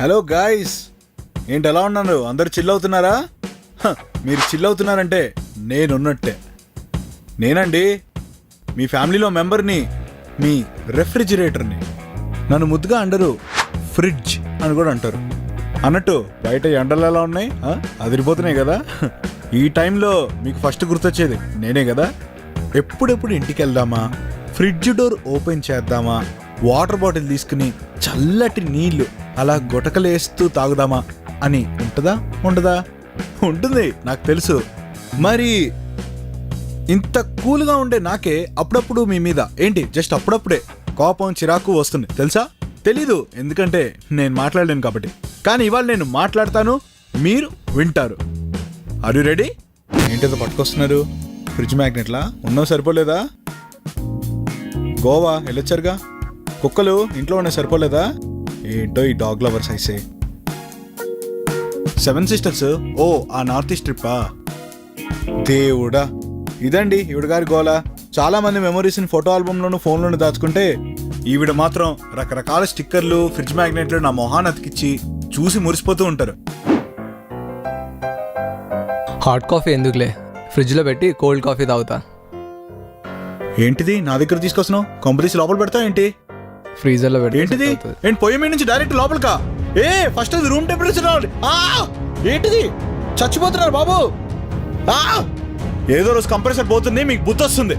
Hello guys ఏంటి ఎలా ఉన్నారు? అందరు చిల్ అవుతున్నారా? మీరు చిల్ అవుతున్నారంటే నేనున్నట్టే. నేనండి మీ ఫ్యామిలీలో మెంబర్ని మీ రెఫ్రిజిరేటర్ని. నన్ను ముద్దుగా అండరు ఫ్రిడ్జ్ అని కూడా అంటారు. అన్నట్టు బయట ఎండలు ఎలా ఉన్నాయి? అదిరిపోతున్నాయి కదా? ఈ టైంలో మీకు ఫస్ట్ గుర్తొచ్చేది నేనే కదా? ఎప్పుడెప్పుడు ఇంటికి వెళ్దామా ఫ్రిడ్జ్ డోర్ ఓపెన్ చేద్దామా? వాటర్ బాటిల్ తీసుకుని చల్లటి నీళ్ళు అలా గుటకలేస్తూ తాగుదామా అని ఉంటుందా? ఉండదా? ఉంటుంది నాకు తెలుసు. మరి ఇంత కూల్గా ఉండే నాకే అప్పుడప్పుడు మీ మీద ఏంటి జస్ట్ అప్పుడప్పుడే కోపం చిరాకు వస్తుంది తెలుసా? తెలీదు ఎందుకంటే నేను మాట్లాడలేను కాబట్టి. కానీ ఇవాళ నేను మాట్లాడతాను మీరు వింటారు. అరు రెడీ ఏంటిదో పట్టుకొస్తున్నారు? ఫ్రిడ్జ్ మ్యాగ్నెట్లా? ఉన్నావు సరిపోలేదా? గోవా వెళ్ళొచ్చారుగా? కుక్కలు ఇంట్లో ఉన్న సరిపోలేదా? ఏంటో ఈ డాగ్ లవర్స్ అయితే సెవెన్ సిస్టర్స్? ఓ ఆ నార్త్ ఈస్ట్ ట్రిప్పా? దేవుడా. ఇదండి ఈవిడ గారి గోల. చాలా మంది మెమరీస్ని ఫోటో ఆల్బమ్ ఫోన్ లోను దాచుకుంటే ఈవిడ మాత్రం రకరకాల స్టిక్కర్లు ఫ్రిడ్జ్ మ్యాగ్నెట్లు నా మొహాన్ని అతికిచ్చి చూసి మురిసిపోతూ ఉంటారు. హాట్ కాఫీ ఎందుకులే? ఫ్రిడ్జ్లో పెట్టి కోల్డ్ కాఫీ తాగుతా. ఏంటిది? నా దగ్గర తీసుకొస్తున్నావు? కొంపదీసి లోపల పెడతా ఏంటి ఫ్రీజర్లో పెట్టి ఏంటిది? ఏంటి పొయ్యి మీద నుంచి డైరెక్ట్ లోపలికా? ఏ ఫస్ట్ అది రూమ్ టెంపరేచర్ రావాలి. ఆ! ఏంటిది? చచ్చిపోతున్నారు బాబు. ఆ! ఏదో రోజు కంప్రెసర్ పోతుంది మీకు బుద్ధి వస్తుంది.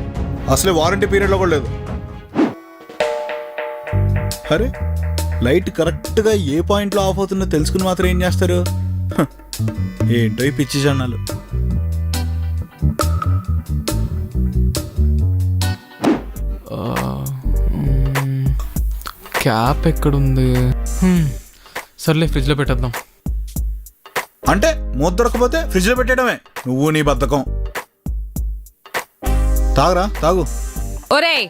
అసలే వారంటీ పీరియడ్లో కూడా లేదు. అరే లైట్ కరెక్ట్గా ఏ పాయింట్లో ఆఫ్ అవుతుందో తెలుసుకుని మాత్రం ఏం చేస్తారు? హ, ఏంటో ఈ పిచ్చి జనాలు. క్యాప్ ఎక్కడుంది? హ్మ్. సర్లే ఫ్రిడ్జ్లో పెట్టేద్దాం. అంటే మూత దొరకపోతే ఫ్రిడ్జ్లో పెట్టడమే నువ్వు నీ బద్ధకం. తాగరా తాగు. ఒరేయ్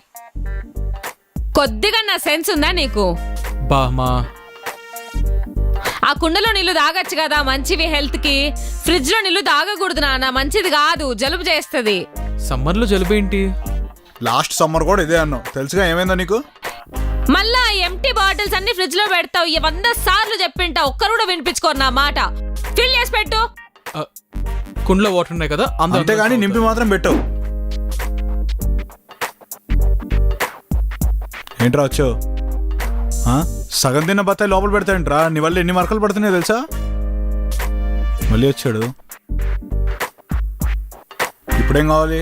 కొద్దిగా నా సెన్స్ ఉందా నీకు? బా మా. ఆ కుండలో నీళ్ళు తాగొచ్చు కదా మంచివి హెల్త్కి ఫ్రిడ్జ్లో నీళ్ళు తాగకూడదు నాన్న మంచిది కాదు జలుబు చేస్తది. సమ్మర్లో జలుబు ఏంటి? లాస్ట్ సమ్మర్ కూడా ఇదే అన్నావు. తెలుసుగా ఏమైందో నీకు? మళ్ళా బాటిల్స్ అన్ని ఫ్రిడ్జ్లో పెడతావు. ఈ వంద సార్లు చెప్పింటా. ఒక్కరు కూడా వినిపించుకోరు నా మాట. ఫిల్ చేసి పెట్టు. కుండలో వాటర్ ఉన్నాయి కదా అంతేగాని నింపి మాత్రం పెట్టవు. ఏంట్రా వచ్చావు? సగం తిన్న బత్తాయి లోపల పెడతాయంట్రా. నీ వల్ల ఎన్ని మరకలు పడుతున్నాయో తెలుసా? మళ్ళీ వచ్చాడు. ఇప్పుడేం కావాలి?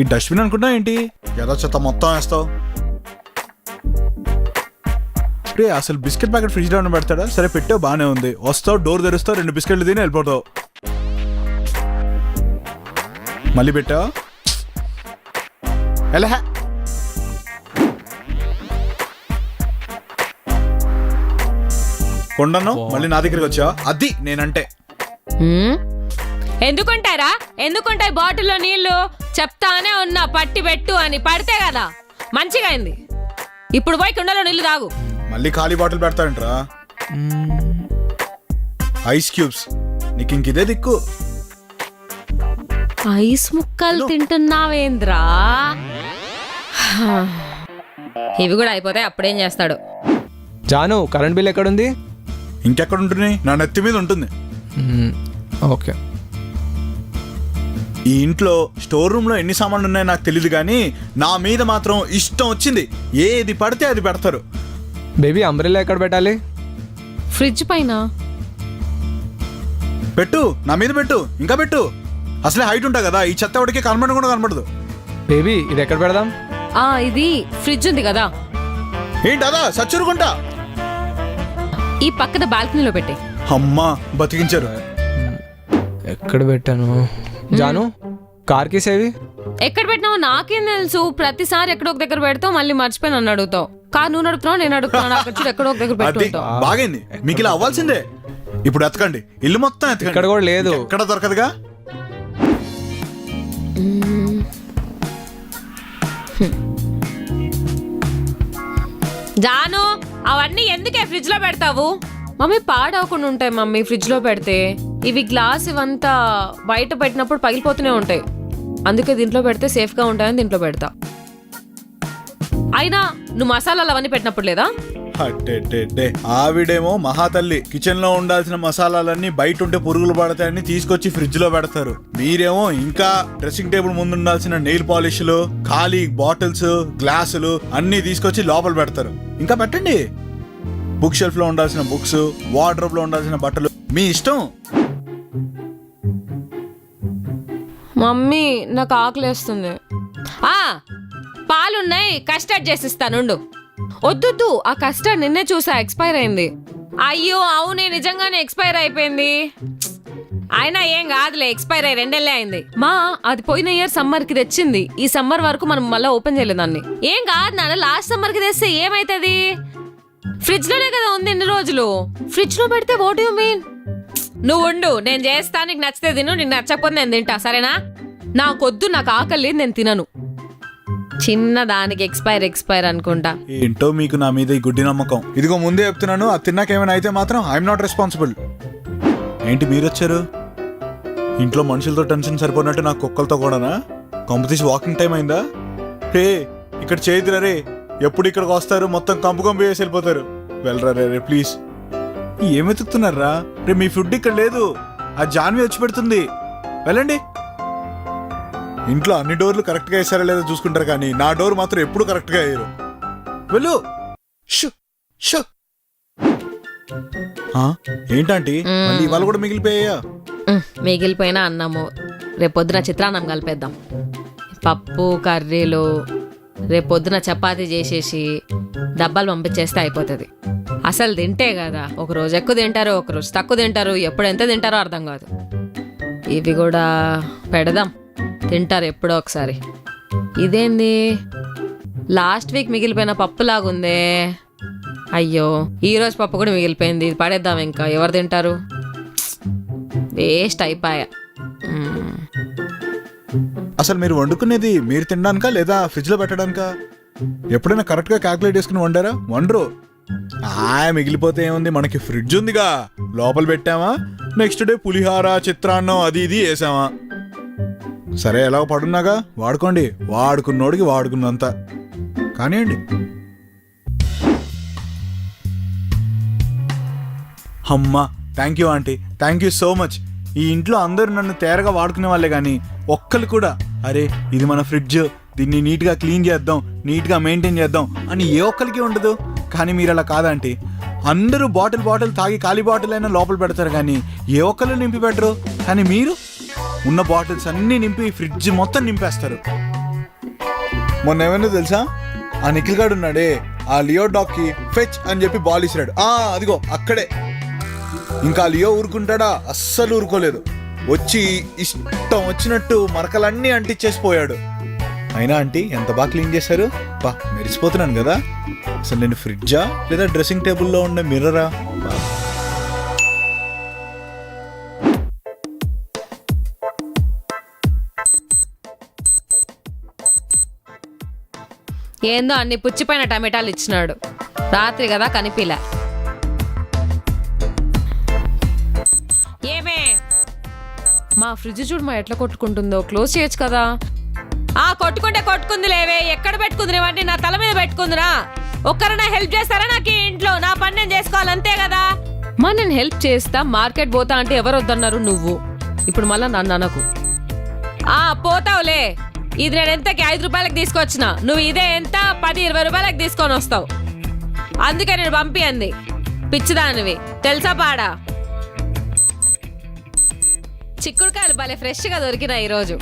ఈ డస్ట్బిన్ అనుకుంటా ఏంటి ఏదో చెత్త మొత్తం వేస్తావు. రే అసలు బిస్కెట్ ప్యాకెట్ ఫ్రిడ్జ్లో పెడతాడా? సరే పెట్టావు బానే ఉంది. వస్తావు డోర్ తెరుస్తావు రెండు బిస్కెట్లు తిని వెళ్ళిపోతావు. మళ్ళీ పెట్టావా ఎలా? కొండను మళ్ళీ నా దగ్గరికి వచ్చావా? అది నేనంటే. హ్మ్? ఎందుకుంటారా? ఎందుకుంటాయి బాటిల్లో నీళ్ళు చెప్తానే ఉన్నా పట్టి పెట్టు అని పడితే కదా మంచిగా అయింది. ఇప్పుడు పోయి కుండలో నీళ్ళు తాగు. మళ్ళీ ఖాళీ బాటిల్ పెడతాడంట్రా. ఐస్ క్యూబ్స్ నీకు ఇంక ఇదే దిక్కు. ఐస్ ముక్కలు తింటున్నావేంద్రా? ఇవి కూడా అయిపోతే అప్పుడేం చేస్తాడు? జాను కరెంట్ బిల్ ఎక్కడుంది? ఇంకెక్కడ ఉంటున్నాయి నా నెత్తి మీద ఉంటుంది. ఓకే. ఈ ఇంట్లో స్టోర్ రూమ్లో ఎన్ని సామాన్లు ఉన్నాయో నాకు తెలియదు కానీ నా మీద మాత్రం ఇష్టం వచ్చింది. ఏది పడితే అది పెడతారు. బేబీ అంబ్రెల్లా ఎక్కడ పెట్టాలి? ఫ్రిడ్జ్ పైన? పెట్టు నా మీద పెట్టు ఇంకా పెట్టు. అసలే హైట్ ఉంటా కదా ఈ చెత్త ఎవడికి కనబడి కూడా కనబడదు. బేబీ ఇది ఎక్కడ పెడదాం? ఆ ఇది ఫ్రిడ్జ్ ఉంది కదా. ఏంటి అదా సచ్చురుకుంటా? ఈ పక్కన బాల్కనీలో పెట్టే. అమ్మా బతికించారు. ఎక్కడ పెట్టాను? జాను కార్ కీస్ ఏవి ఎక్కడ పెట్టినావు నాకేం తెలుసు. ప్రతిసారి ఎక్కడో ఒక దగ్గర పెడతావు మళ్ళీ మర్చిపోయి నన్ను అడుగుతావు. కాదు నువ్వు నడుపుతున్నావు నేను అడుగుతున్నావు నాకు వచ్చి ఎక్కడో ఒక దగ్గర అది పెట్టుకుంటావు బాగైంది. మీకు ఇలా అవ్వాల్సిందే. ఇప్పుడు ఎతకండి. ఇల్లు మొత్తం ఎతకండి. ఇక్కడ కూడా లేదు. ఎక్కడ దొరకదుగా? జాను అవన్నీ ఎందుకే ఫ్రిడ్జ్లో పెడతావు? మమ్మీ పాడవకుండా ఉంటాయి మమ్మీ ఫ్రిడ్జ్లో పెడితే. ఇవి గ్లాస్ ఇవంతా బయట పెట్టినప్పుడు పగిలిపోతూనే ఉంటాయి. అందుకే దీంట్లో పెడితే సేఫ్గా ఉంటాయని దీంట్లో పెడతా. అయినా నువ్వు మసాలాలు అవన్నీ పెట్టినప్పుడు లేదా? అట్టెట్టెట్టే. ఆవిడేమో మహాతల్లి. కిచెన్లో ఉండాల్సిన మసాలాలన్నీ బయట ఉంటే పురుగులు పడతాయని తీసుకొచ్చి ఫ్రిడ్జ్లో పెడతారు. మీరేమో ఇంకా డ్రెస్సింగ్ టేబుల్ ముందు ఉండాల్సిన నెయిల్ పాలిష్లు ఖాళీ బాటిల్స్ గ్లాసులు అన్నీ తీసుకొచ్చి లోపల పెడతారు. ఇంకా పెట్టండి. బుక్ షెల్ఫ్లో ఉండాల్సిన బుక్స్ వార్డ్రోబ్లో ఉండాల్సిన బట్టలు. మీ ఇష్టం. మమ్మీ నాకు ఆకలేస్తుంది. ఆ పాలున్నాయి కస్టర్డ్ చేసిస్తానుండు వద్దొద్దు ఆ కస్టర్డ్ నిన్నే చూసా ఎక్స్పైర్ అయింది. అయ్యో అవునే నిజంగానే ఎక్స్పైర్ అయిపోయింది. అయినా ఏం కాదులే ఎక్స్పైర్ అయ్యి రెండేళ్ళే అయింది. మా అది పోయిన ఇయర్ సమ్మర్కి తెచ్చింది. ఈ సమ్మర్ వరకు మనం మళ్ళీ ఓపెన్ చేయలేదు దాన్ని. ఏం కాదు నాన్న లాస్ట్ సమ్మర్కి తెస్తే ఏమైతుంది? ఫ్రిడ్జ్లోనే కదా ఉంది ఇన్ని రోజులు. ఫ్రిడ్జ్లో పెడితే వాట్ యు మీన్? నువ్వు ఉండు నేను చేస్తా నీకు నచ్చితే తిను నీకు నచ్చకపోతే నేను తింటా సరేనా? నాకొద్దు నాకు ఆకలి లేదు, నేను తినను. చిన్న దానికి ఎక్స్పైర్ ఎక్స్పైర్ అనుకుంటా. ఏంటో మీకు నా మీద ఈ గుడ్డి నమ్మకం. ఇదిగో ముందే చెప్తున్నాను అది తిన్నాక ఏమైనా అయితే మాత్రం ఐఎమ్ నాట్ రెస్పాన్సిబుల్ ఏంటి మీరు వచ్చారు? ఇంట్లో మనుషులతో టెన్షన్ సరిపోయినట్టు నాకు కుక్కలతో కూడానా? కాంపిటీషన్ వాకింగ్ టైం అయిందా? హే ఇక్కడ చేయిద్దురా రే ఎప్పుడు ఇక్కడికి వస్తారు? మొత్తం కంపు కంపు వేసి వెళ్ళిపోతారు. వెళ్ళరా రే ప్లీజ్ ఏం వెతుకుతున్నారా? రే మీ ఫుడ్ ఇక్కడ లేదు. ఆ జాన్వి వచ్చి పెడుతుంది. వెళ్ళండి. ఇంట్లో అన్ని డోర్లు కరెక్ట్గా వేసారా లేదో చూసుకుంటారు కానీ నా డోర్ మాత్రం ఎప్పుడు కరెక్ట్గా వేయరు. వెళ్ళు. షు షు. ఏంటంటీ? మళ్ళీ ఇవాళ కూడా మిగిలిపోయా మిగిలిపోయిన అన్నము. రేపొద్దున చిత్రాన్నం కలిపేద్దాం. పప్పు కర్రీలు రేపు పొద్దున చపాతీ చేసేసి డబ్బాలు పంపించేస్తే అయిపోతుంది. అసలు తింటే కదా ఒక రోజు ఎక్కువ తింటారు ఒక రోజు తక్కువ తింటారు ఎప్పుడు ఎంత తింటారో అర్థం కాదు. ఇవి కూడా పెడదాం తింటారు ఎప్పుడో ఒకసారి. ఇదేంది? లాస్ట్ వీక్ మిగిలిపోయిన పప్పులాగుందే అయ్యో ఈరోజు పప్పు కూడా మిగిలిపోయింది ఇది పడేద్దాం ఇంకా ఎవరు తింటారు? వేస్ట్ అయిపోయా. అసలు మీరు వండుకునేది మీరు తినడానికా లేదా ఫ్రిడ్జ్లో పెట్టడానికా? ఎప్పుడైనా కరెక్ట్గా క్యాల్కులేట్ చేసుకుని వండారా? వండరు. ఆ మిగిలిపోతే ఏముంది? మనకి ఫ్రిడ్జ్ ఉందిగా. లోపల పెట్టామా? నెక్స్ట్ డే పులిహార చిత్రాన్నం అది ఇది వేసామా? సరే ఎలా పడున్నాగా? వాడుకోండి. వాడుకున్నోడికి వాడుకున్నంత. కానివ్వండి. అమ్మా thank you aunty thank you so much ఈ ఇంట్లో అందరూ నన్ను తేరగా వాడుకునే వాళ్ళే కానీ ఒక్కరు కూడా. అరే ఇది మన ఫ్రిడ్జ్. దీన్ని నీట్గా క్లీన్ చేద్దాం నీట్గా మెయింటైన్ చేద్దాం అని ఏ ఒక్కరికి ఉండదు. కానీ మీరు అలా కాదంటే అందరూ బాటిల్ బాటిల్ తాగి ఖాళీ బాటిల్ అయినా లోపల పెడతారు కానీ ఏ ఒక్కరు నింపి పెట్టరు. కానీ మీరు ఉన్న బాటిల్స్ అన్నీ నింపి ఫ్రిడ్జ్ మొత్తం నింపేస్తారు. మొన్న ఏమైనా తెలుసా? ఆ నిఖిల్ గాడు ఉన్నాడే ఆ లియో డాక్కి ఫెచ్ అని చెప్పి బాల్ ఇసిరాడు. ఆ అదిగో అక్కడే. ఇంకా లియో ఊరుకుంటాడా? అస్సలు ఊరుకోలేదు. వచ్చి ఇష్టం వచ్చినట్టు మరకలన్నీ అంటించేసిపోయాడు. అయినా ఆంటీ ఎంత బాగా క్లీన్ చేశారు? బా మెరిసిపోతున్నాను కదా. అసలు నేను ఫ్రిడ్జా లేదా డ్రెస్సింగ్ టేబుల్లో ఉండే మిర్రరా? ఏందో అన్ని పుచ్చిపోయిన టమాటాలు ఇచ్చినాడు. రాత్రి కదా కనిపిలే. మా ఫ్రిడ్జ్ చూడు మా ఎట్లా కొట్టుకుంటుందో. క్లోజ్ చేయొచ్చు కదా. ఆ కొట్టుకుంటే కొట్టుకుంది లేవే ఎక్కడ పెట్టుకుంది ఇవన్నీ నా తల మీద పెట్టుకుందిరా. ఒక్కరైనా హెల్ప్ చేస్తారా నాకు ఇంట్లో? నా పని నేను చేసుకోవాలి అంతే కదా. మా నేను హెల్ప్ చేస్తా మార్కెట్ పోతా అంటే ఎవరు వద్దన్నారు నువ్వు? ఇప్పుడు మళ్ళా నన్ను అనకు. ఆ పోతావులే. ఇది నేను ఎంతకి? ఐదు రూపాయలకు తీసుకొచ్చిన. నువ్వు ఇదే ఎంత? పది ఇరవై రూపాయలకు తీసుకొని వస్తావు. అందుకే నేను పంపియంది. పిచ్చిదానివి. తెలుసా పాడా? చిక్కుడుకాయలు భలే ఫ్రెష్గా దొరికినాయి ఈరోజు.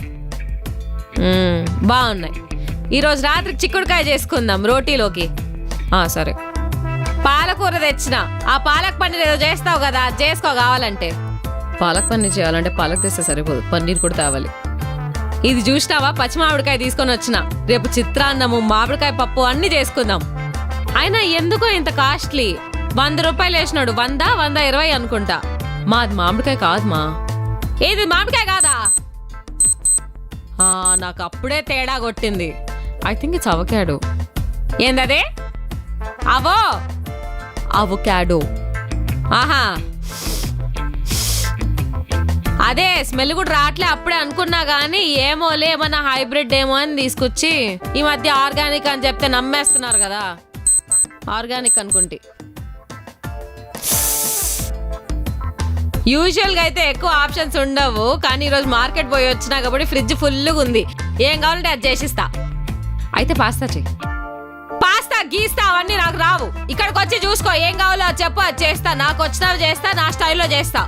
మ్మ్, బాగున్నాయి. ఈరోజు రాత్రికి చిక్కుడుకాయ చేసుకుందాం రోటీలోకి. ఆ, సరే. పాలకూర తెచ్చిన. ఆ పాలక్ పన్నీర్ ఏదో చేస్తావు కదా అది చేసుకో కావాలంటే. పాలక్ పన్నీర్ చేయాలంటే పాలక్ తెస్తే సరిపోదు. పన్నీర్ కూడా తేవాలి. ఇది చూసినావా? పచ్చి మామిడికాయ తీసుకొని వచ్చిన. రేపు చిత్రాన్నము మామిడికాయ పప్పు అన్ని చేసుకుందాం. అయినా ఎందుకో ఇంత కాస్ట్లీ? వంద రూపాయలు వేసినాడు. వంద? వంద? ఇరవై అనుకుంటా. మాది మామిడికాయ కాదు మా ఏది మామిడికాయ కాదా? నాకు అప్పుడే తేడా కొట్టింది. ఐ థింక్ ఇట్స్ అవకాడో ఏందదే? అవో? అవకాడో ఆహా. అదే స్మెల్ కూడా రావట్లే అప్పుడే అనుకున్నా గానీ ఏమోలే ఏమన్నా హైబ్రిడ్ ఏమో అని తీసుకొచ్చి ఈ మధ్య ఆర్గానిక్ అని చెప్తే నమ్మేస్తున్నారు కదా. ఆర్గానిక్ అనుకుంటే. యూజువల్గా అయితే ఎక్కువ ఆప్షన్స్ ఉండవు కానీ ఈరోజు మార్కెట్ పోయి వచ్చినా కాబట్టి ఫ్రిడ్జ్ ఫుల్గా ఉంది. ఏం కావాలంటే అది చేసిస్తా. అయితే పాస్తా చెయ్యి పాస్తా గీస్తా అవన్నీ నాకు రావు. ఇక్కడికి వచ్చి చూసుకో ఏం కావాలో అది చెప్పు అది చేస్తా. నాకు వచ్చినవి చేస్తా నా స్టైల్లో చేస్తా.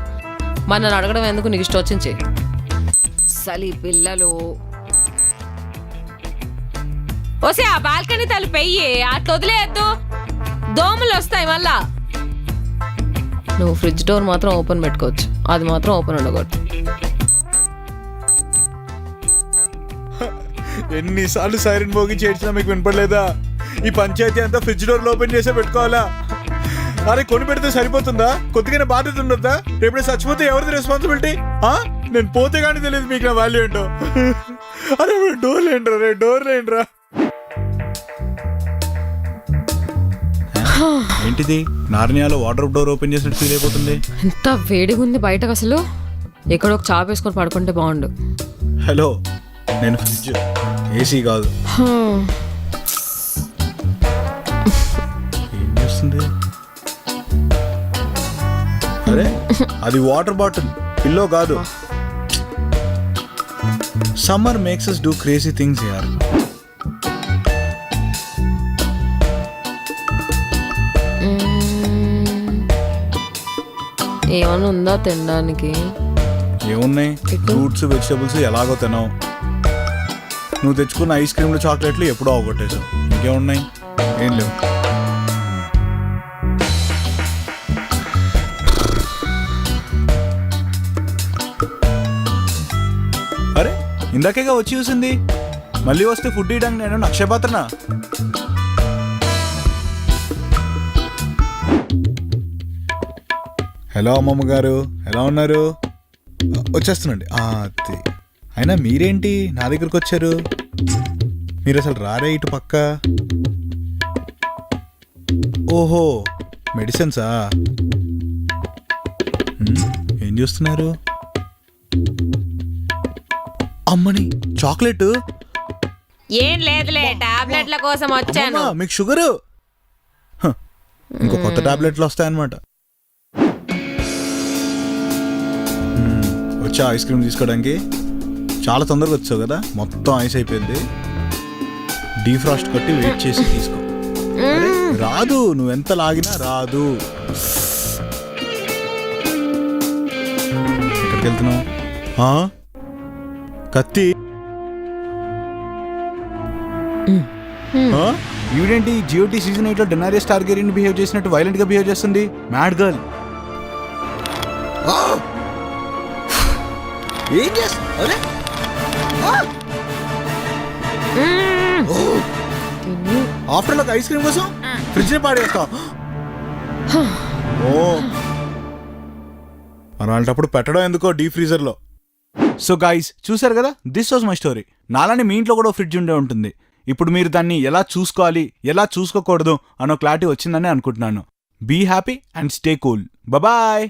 మన అడగడం ఎందుకు నీకు ఇష్టం వచ్చింది చెయ్యి. సలి పిల్లలు. ఓసే ఆ బాల్కనీ తలుపు వెయ్యి. అటు వదిలేయద్దు. దోమలు వస్తాయి మళ్ళా. నువ్వు ఫ్రిడ్జ్ డోర్ మాత్రం ఓపెన్ పెట్టుకోవచ్చు. అది మాత్రం ఓపెన్ ఉండకూడదు. ఎన్నిసార్లు సైరన్ భోగి చేసినా మీకు వినపడలేదా? ఈ పంచాయతీ అంతా ఫ్రిడ్జ్ డోర్లు ఓపెన్ చేసే పెట్టుకోవాలా? అరే కొని పెడితే సరిపోతుందా? కొద్దిగానే బాధ్యత ఉండద్దా రేపు చచ్చిపోతే ఎవరిది రెస్పాన్సిబిలిటీ నేను పోతే కానీ తెలియదు మీకు నా వాల్యూ ఏంటో. అరే డోర్ లేండ్రా రే డోర్ లేండ్రా. ఏంటిది? నార్నియాలో వాటర్ డోర్ ఓపెన్ చేసినట్టు ఫీల్ అయిపోతుంది. ఎంత వేడిగా ఉంది బయటకు అసలు. ఎక్కడో ఒక చాప్ వేసుకొని పడుకుంటే బాగుండు. హలో నేను ఫ్రిడ్జ్ ఏసీ కాదు. ఏం చేస్తుంది? అరే అది వాటర్ బాటిల్ పిల్లో కాదు. Summer makes us do crazy things యార్ ఏమైనా ఉందా తినడానికి? ఏమున్నాయి? ఫ్రూట్స్ వెజిటబుల్స్ ఎలాగో తినవు. నువ్వు తెచ్చుకున్న ఐస్ క్రీమ్లు చాక్లెట్లు ఎప్పుడో అవగొట్టేశావు. ఇంకేమున్నాయి? ఏం లేవు. అరే ఇందాకేగా వచ్చి చూసింది. మళ్ళీ వస్తే ఫుడ్ ఇవ్వడానికి నేను నక్షపాత్రనా? హలో అమ్మమ్మ గారు ఎలా ఉన్నారు? వచ్చేస్తున్నాండి. అది అయినా మీరేంటి నా దగ్గరకు వచ్చారు? మీరు అసలు రారే ఇటు పక్క? ఓహో మెడిసిన్సా? ఏం చూస్తున్నారు? అమ్మని చాక్లెట్? ఏం లేదులే టాబ్లెట్ల కోసం వచ్చాను. మీకు షుగరు? ఇంకో కొత్త టాబ్లెట్లు వస్తాయన్నమాట. వచ్చా ఐస్ క్రీమ్ తీసుకోవడానికి చాలా తొందరగా వచ్చావు కదా? మొత్తం ఐస్ అయిపోయింది. డీఫ్రాస్ట్ కొట్టి వెయిట్ చేసి తీసుకో. రాదు నువ్వు ఎంత లాగినా రాదు. ఎక్కడికి వెళ్తున్నావు? కత్తి? ఈవిడేంటి? జియోటీ సీజన్ ఎయిట్లో డెనారియస్ టార్గెరియన్ బిహేవ్ చేసినట్టు వైలెంట్గా బిహేవ్ చేస్తుంది? మ్యాడ్ గర్ల్ ఏం చేస్తా అరే? ఆఫ్టర్లో ఐస్ క్రీమ్ కోసం ఫ్రిడ్జ్ని పాడేస్తావు ఓ! అలాంటప్పుడు పెట్టడం ఎందుకో డీ ఫ్రీజర్లో సో గైస్ చూసారు కదా? దిస్ వాజ్ మై స్టోరీ నాలానే మీ ఇంట్లో కూడా ఫ్రిడ్జ్ ఉండే ఉంటుంది. ఇప్పుడు మీరు దాన్ని ఎలా చూసుకోవాలి ఎలా చూసుకోకూడదు అనో క్లారిటీ వచ్చిందని అనుకుంటున్నాను. Be happy and stay cool bye